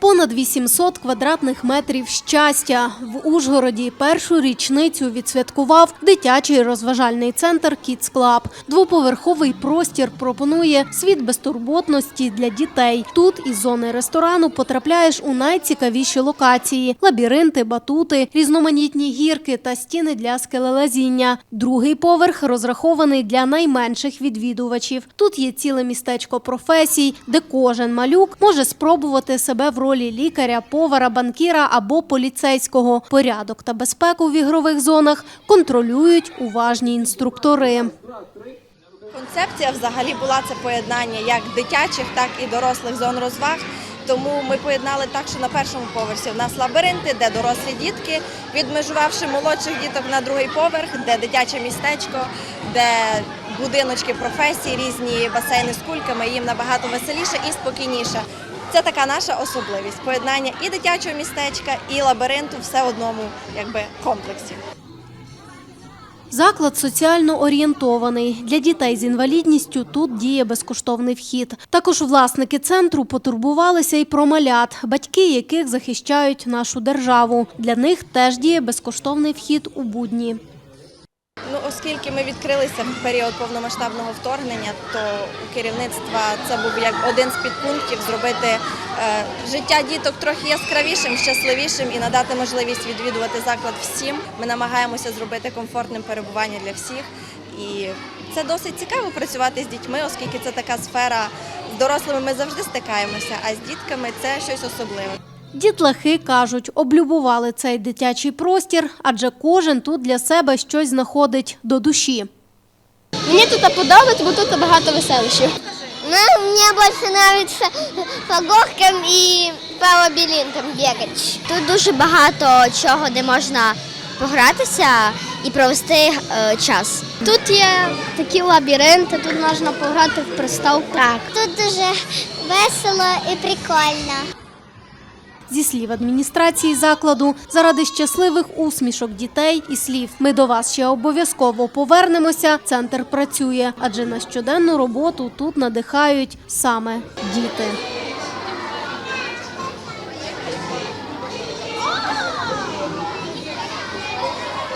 Понад 800 квадратних метрів щастя. В Ужгороді першу річницю відсвяткував дитячий розважальний центр Kids Club. Двоповерховий простір пропонує світ безтурботності для дітей. Тут із зони ресторану потрапляєш у найцікавіші локації: лабіринти, батути, різноманітні гірки та стіни для скелелазіння. Другий поверх розрахований для найменших відвідувачів. Тут є ціле містечко професій, де кожен малюк може спробувати себе в ролі лікаря, повара, банкіра або поліцейського. Порядок та безпеку в ігрових зонах контролюють уважні інструктори. Концепція взагалі була це поєднання як дитячих, так і дорослих зон розваг. Тому ми поєднали так, що на першому поверсі в нас лабіринти, де дорослі дітки, відмежувавши молодших діток на другий поверх, де дитяче містечко, де будиночки професій, різні басейни з кульками. Їм набагато веселіше і спокійніше. Це така наша особливість поєднання і дитячого містечка, і лабіринту все в одному якби комплексі. Заклад соціально орієнтований. Для дітей з інвалідністю тут діє безкоштовний вхід. Також власники центру потурбувалися і про малят, батьки яких захищають нашу державу. Для них теж діє безкоштовний вхід у будні. Ну, оскільки ми відкрилися в період повномасштабного вторгнення, то у керівництва це був як один з підпунктів зробити е, життя діток трохи яскравішим, щасливішим і надати можливість відвідувати заклад всім. Ми намагаємося зробити комфортним перебування для всіх. І це досить цікаво працювати з дітьми, оскільки це така сфера. З дорослими ми завжди стикаємося, а з дітками це щось особливе. Дітлахи кажуть, облюбували цей дитячий простір, адже кожен тут для себе щось знаходить до душі. Мені тут подобається, бо тут багато веселищів. Ну, мне больше нравится по горкам и по бегать. Тут дуже багато чого, де можна погратися і провести е, час. Тут є такі лабіринти, тут можна пограти в приставку. Так. Тут дуже весело і прикольно. Зі слів адміністрації закладу, заради щасливих усмішок дітей і слів ми до вас ще обов'язково повернемося. Центр працює, адже на щоденну роботу тут надихають саме діти.